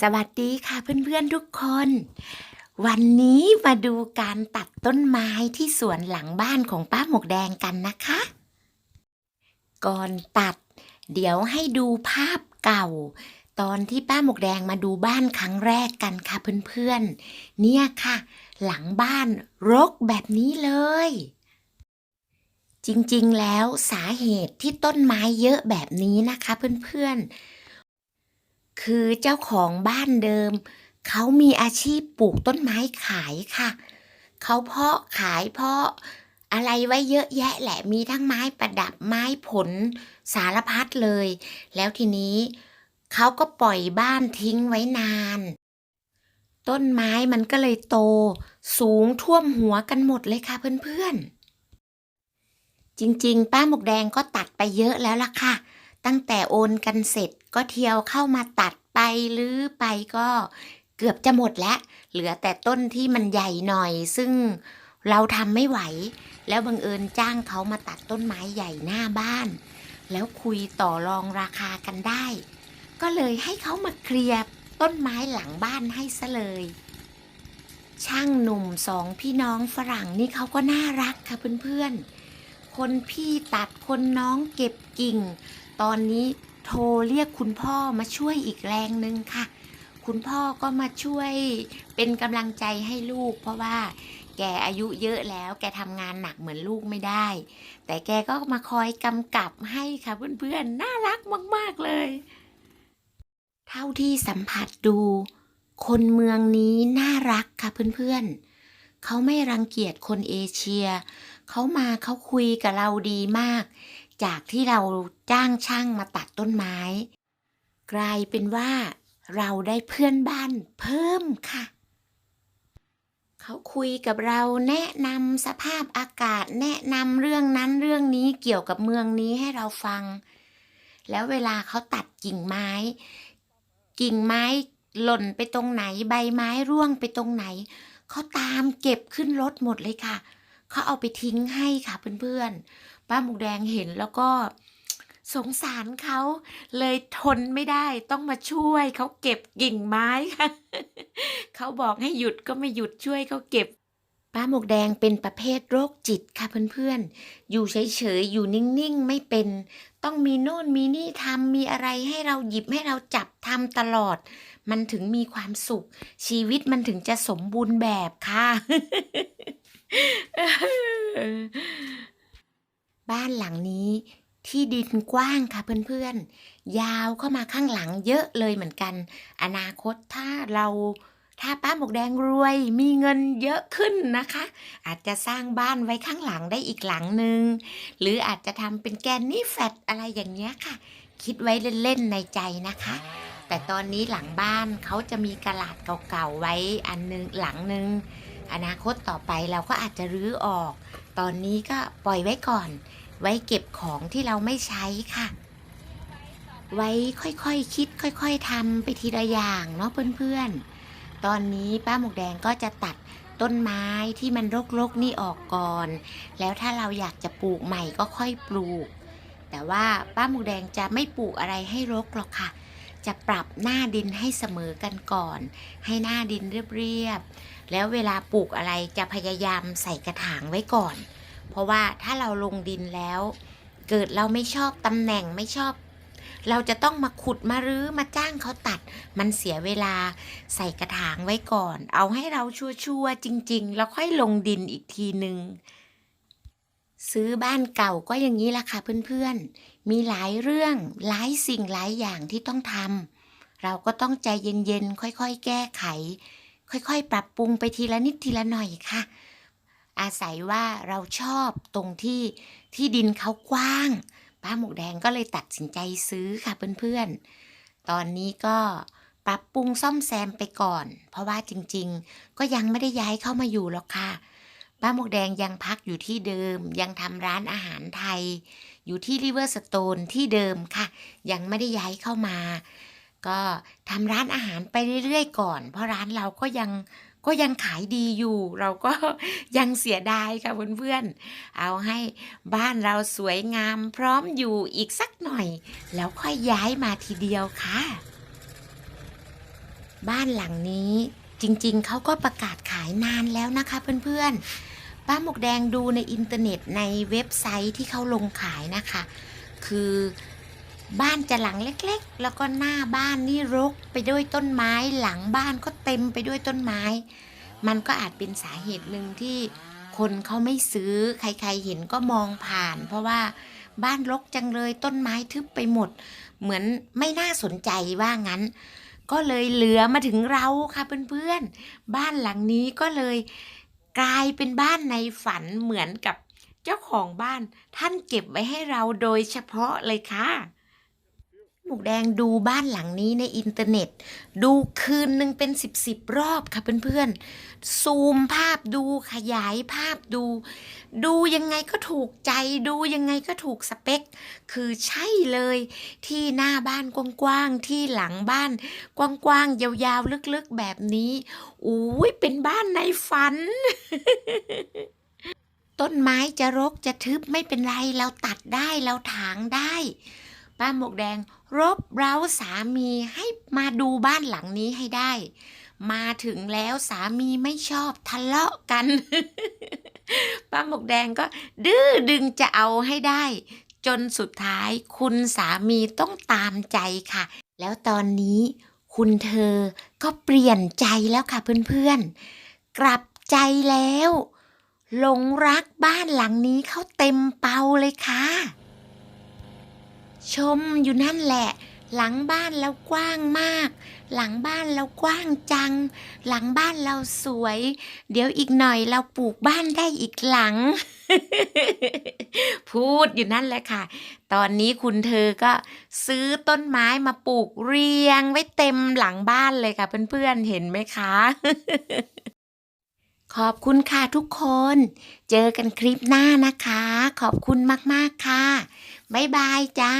สวัสดีค่ะเพื่อนๆทุกคน วันนี้มาดูการตัดต้นไม้ที่สวนหลังบ้านของป้าหมกแดงกันนะคะ ก่อนตัด เดี๋ยวให้ดูภาพเก่า ตอนที่ป้าหมกแดงมาดูบ้านครั้งแรกกันค่ะเพื่อนๆ เนี่ยค่ะ หลังบ้านรกแบบนี้เลย จริงๆแล้วสาเหตุที่ต้นไม้เยอะแบบนี้นะคะเพื่อนๆ คือเจ้าของบ้านเดิม เขามีอาชีพปลูกต้นไม้ขายค่ะ เขาเพาะขายเพาะอะไรไว้เยอะแยะแหละมีทั้งไม้ประดับไม้ผลสารพัดเลย แล้วทีนี้เขาก็ปล่อยบ้านทิ้งไว้นาน ต้นไม้มันก็เลยโต สูงท่วมหัวกันหมดเลยค่ะเพื่อนๆ จริงๆ ป้าหมกแดงก็ตัดไปเยอะแล้วล่ะค่ะ ตั้งแต่โอนกันเสร็จก็เที่ยวเข้ามาตัดไปหรือไปก็เกือบจะหมดแล้ว เหลือแต่ต้นที่มันใหญ่หน่อย ซึ่งเราทำไม่ไหว แล้วบังเอิญจ้างเขามาตัดต้นไม้ใหญ่หน้าบ้าน แล้วคุยต่อรองราคากันได้ ก็เลยให้เขามาเคลียร์ต้นไม้หลังบ้านให้ซะเลย ช่างหนุ่มสองพี่น้องฝรั่งนี่เขาก็น่ารักค่ะเพื่อนๆคนพี่ตัดคนน้องเก็บกิ่ง ตอนนี้โทรเรียกคุณพ่อมาช่วยอีกแรงหนึ่งค่ะ คุณพ่อก็มาช่วยเป็นกำลังใจให้ลูก เพราะว่าแกอายุเยอะแล้ว แกทำงานหนักเหมือนลูกไม่ได้ แต่แกก็มาคอยกำกับให้ค่ะเพื่อนๆ น่ารักมากๆเลย เท่าที่สัมผัสดู คนเมืองนี้น่ารักค่ะเพื่อนๆ เขาไม่รังเกียจคนเอเชีย เขามาเขาคุยกับเราดีมาก จากที่เราจ้างช่างมาตัดต้นไม้ กลายเป็นว่าเราได้เพื่อนบ้านเพิ่มค่ะ เขาคุยกับเราแนะนำสภาพอากาศแนะนำเรื่องนั้นเรื่องนี้เกี่ยวกับเมืองนี้ให้เราฟัง แล้วเวลาเขาตัดกิ่งไม้ กิ่งไม้หล่นไปตรงไหนใบไม้ร่วงไปตรงไหน เขาตามเก็บขึ้นรถหมดเลยค่ะ เขาเอาไปทิ้งให้ค่ะเพื่อนๆ ป้าหมูแดงเห็นแล้วก็สงสารเขาเลยทนไม่ได้ต้องมาช่วยเขาเก็บกิ่งไม้ค่ะเขาบอกให้หยุดก็ไม่หยุดช่วยเขาเก็บ ป้าหมวกแดงเป็นประเภทโรคจิตค่ะเพื่อนๆ อยู่เฉยๆ อยู่นิ่งๆ ไม่เป็น ต้องมีโน่นมีนี่ทำมีอะไรให้เราหยิบให้เราจับทำตลอด มันถึงมีความสุข ชีวิตมันถึงจะสมบูรณ์แบบค่ะ บ้านหลังนี้ที่ดินกว้างค่ะเพื่อนๆ ยาวเข้ามาข้างหลังเยอะเลยเหมือนกัน อนาคตถ้าเราถ้าป้าหมวกแดงรวยมีเงินเยอะขึ้นนะคะ อาจจะสร้างบ้านไว้ข้างหลังได้อีกหลังหนึ่งหรืออาจจะทำเป็นแกนนี่แฟตอะไรอย่างเงี้ยค่ะ คิดไว้เล่นๆในใจนะคะ แต่ตอนนี้หลังบ้านเขาจะมีกระดาษเก่าๆไว้อันหนึงหลังหนึ่งอนาคตต่อไปเราก็อาจจะรื้อออก ตอนนี้ก็ปล่อยไว้ก่อน ไว้เก็บของที่เราไม่ใช้ค่ะ ไว้ค่อยๆคคิด ค่อยๆทำไปทีละอย่างเนาะเพื่อนๆ ตอนนี้ป้าหมวกแดงก็จะตัดต้นไม้ที่มันรกๆนี่ออกก่อน แล้วถ้าเราอยากจะปลูกใหม่ก็ค่อยปลูก แต่ว่าป้าหมวกแดงจะไม่ปลูกอะไรให้รกหรอกค่ะ จะปรับหน้าดินให้เสมอกันก่อน ให้หน้าดินเรียบๆ แล้วเวลาปลูกอะไรจะพยายามใส่กระถางไว้ก่อน เพราะว่าถ้าเราลงดินแล้ว เกิดเราไม่ชอบตำแหน่งไม่ชอบ เราจะต้องมาขุดมารื้อมาจ้างเขาตัด มันเสียเวลาใส่กระถางไว้ก่อน เอาให้เราชัวร์ๆจริง ๆ แล้วค่อยลงดินอีกทีหนึ่งซื้อบ้านเก่าก็อย่างนี้ละค่ะเพื่อนๆ มีหลายเรื่องหลายสิ่งหลายอย่างที่ต้องทำ เราก็ต้องใจเย็นๆ ค่อยๆ แก้ไข ค่อยๆ ปรับปรุงไปทีละนิดทีละหน่อยค่ะ อาศัยว่าเราชอบตรงที่ที่ดินเขากว้าง ป้าหมวกแดงก็เลยตัดสินใจซื้อค่ะเพื่อนๆ ตอนนี้ก็ปรับปรุงซ่อมแซมไปก่อน เพราะว่าจริงๆ ก็ยังไม่ได้ย้ายเข้ามาอยู่หรอกค่ะ ป้าหมกแดงยังพักอยู่ที่เดิม ยังทำร้านอาหารไทย อยู่ที่ริเวอร์สโตนที่เดิมค่ะ ยังไม่ได้ย้ายเข้ามา ก็ทำร้านอาหารไปเรื่อยๆก่อน เพราะร้านเราก็ยังก็ยังขายดีอยู่ เราก็ยังเสียดายค่ะเพื่อนๆ เอาให้บ้านเราสวยงามพร้อมอยู่อีกสักหน่อย แล้วค่อยย้ายมาทีเดียวค่ะ บ้านหลังนี้จริงๆ เขาก็ประกาศขายนานแล้วนะคะเพื่อนๆ ป้าหมกแดงดูในอินเทอร์เน็ตในเว็บไซต์ที่เขาลงขายนะคะ คือ บ้านจะหลังเล็กๆ แล้วก็หน้าบ้านนี่รกไปด้วยต้นไม้ หลังบ้านก็เต็มไปด้วยต้นไม้ มันก็อาจเป็นสาเหตุหนึ่งที่คนเขาไม่ซื้อ ใครๆเห็นก็มองผ่าน เพราะว่าบ้านรกจังเลยต้นไม้ทึบไปหมด เหมือนไม่น่าสนใจว่างั้น ก็เลยเหลือมาถึงเราค่ะเพื่อนๆ บ้านหลังนี้ก็เลยกลายเป็นบ้านในฝันเหมือนกับเจ้าของบ้านท่านเก็บไว้ให้เราโดยเฉพาะเลยค่ะ หมูแดงดูบ้านหลังนี้ในอินเทอร์เน็ต ดูคืนหนึ่งเป็นสิบสิบรอบค่ะเพื่อนๆ ซูมภาพดูขยายภาพดู ดูยังไงก็ถูกใจดูยังไงก็ถูกสเปค คือใช่เลยที่หน้าบ้านกว้างๆ ที่หลังบ้าน กว้างๆ ยาวๆ ลึกๆ แบบนี้อุ้ยเป็นบ้านในฝันต้นไม้จะรกจะทึบไม่เป็นไรเราตัดได้เราถางได้ ป้าหมวกแดง รบเร้าสามีให้มาดูบ้านหลังนี้ให้ได้ มาถึงแล้วสามีไม่ชอบทะเลาะกัน ป้าหมวกแดงก็ดื้อดึงจะเอาให้ได้ จนสุดท้ายคุณสามีต้องตามใจค่ะ แล้วตอนนี้คุณเธอก็เปลี่ยนใจแล้วค่ะเพื่อนๆ กลับใจแล้วหลงรักบ้านหลังนี้เขาเต็มเปาเลยค่ะ ชมอยู่นั่นแหละ หลังบ้านเรากว้างมาก หลังบ้านเรากว้างจัง หลังบ้านเราสวย เดี๋ยวอีกหน่อยเราปลูกบ้านได้อีกหลัง พูดอยู่นั่นแหละค่ะ ตอนนี้คุณเธอก็ซื้อต้นไม้มาปลูกเรียงไว้เต็มหลังบ้านเลยค่ะ เพื่อนๆเห็นไหมคะขอบคุณค่ะทุกคน เจอกันคลิปหน้านะคะ ขอบคุณมาก ๆ ค่ะ บ๊ายบายจ้า